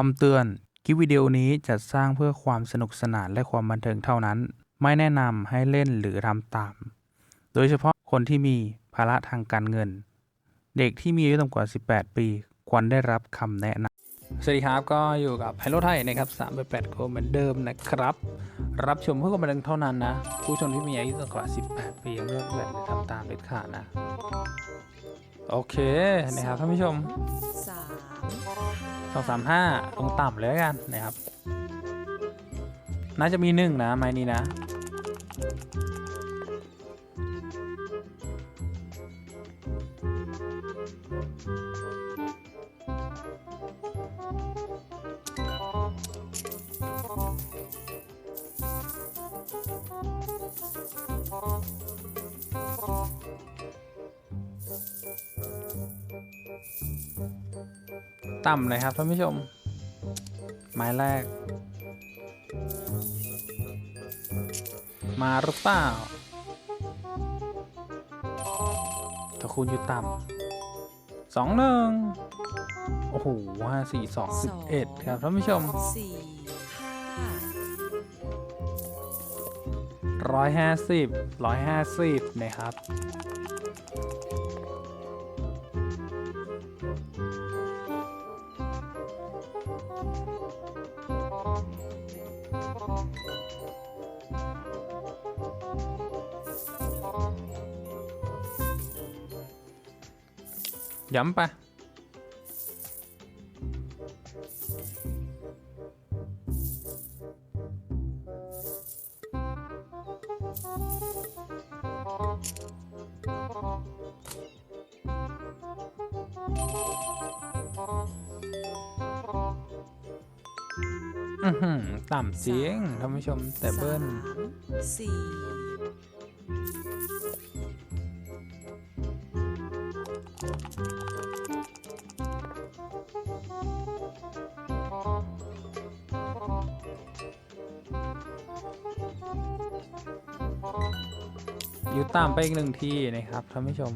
คำเตือน คลิปวิดีโอนี้จัดสร้างเพื่อความสนุกสนานและความบันเทิงเท่านั้น ไม่แนะนำให้เล่นหรือทำตาม โดยเฉพาะคนที่มีภาระทางการเงิน เด็กที่มีอายุต่ำกว่า 18 ปี ควรได้รับคำแนะนำสวัสดีครับ ก็อยู่กับไพโรไทยนะครับ3ไป8โคเหมือนเดิมนะครับ รับชมเพื่อความบันเทิงเท่านั้นนะ ผู้ชมที่มีอายุต่ำกว่า 18 ปีเลือกแบบหรือทำตามเด็ดขาดนะ โอเคนะครับท่านผู้ชมสามสองสามห้าลงต่ำเลยกันนะครับ น่าจะมีหนึ่งนะไม้นี้นะ ต่ำเลยครับท่านผู้ชม ไม้แรก มาหรือเปล่าถ้าคุณอยู่ต่ำสองหนึ่งโอ้โหห้าสี่สองสิบเอ็ดครับท่านผู้ชมร้อยห้าสิบร้อยห้าสิบนะครับ ย้ำไอือหือต่ำจริงท่านผู้ชมแต่เบิ้ล สี่อยู่ตามไปอีกหนึ่งที่นะครับท่านผู้ชม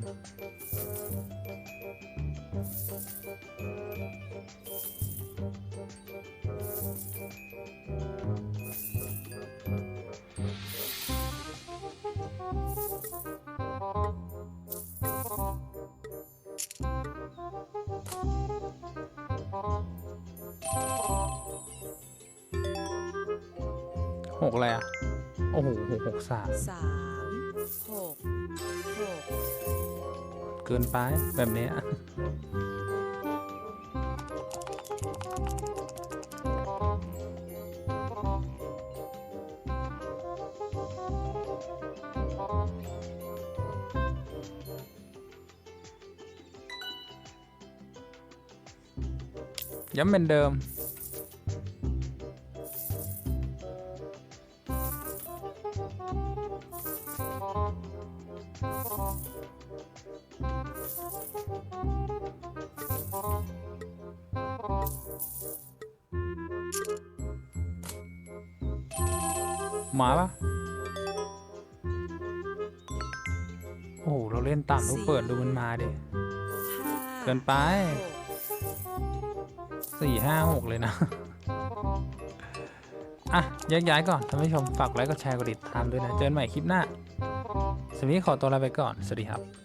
หกอะไรอะ โอ้โหหกหกสามสามหกหกเกินไปแบบเนี้ย ย้ำเป็นเดิมมาปะโอ้โหเราเล่นต่ำต้องเปิดดูมันมาดิห้าเกินไปหก สี่ห้าหกเลยนะ อะแยกย้ายก่อนท่านผู้ชมฝากไลค์กดแชร์กดติดตามด้วยนะ เจอกันใหม่คลิปหน้าสำหรับวันนี้ขอตัวลาไปก่อน สวัสดีครับ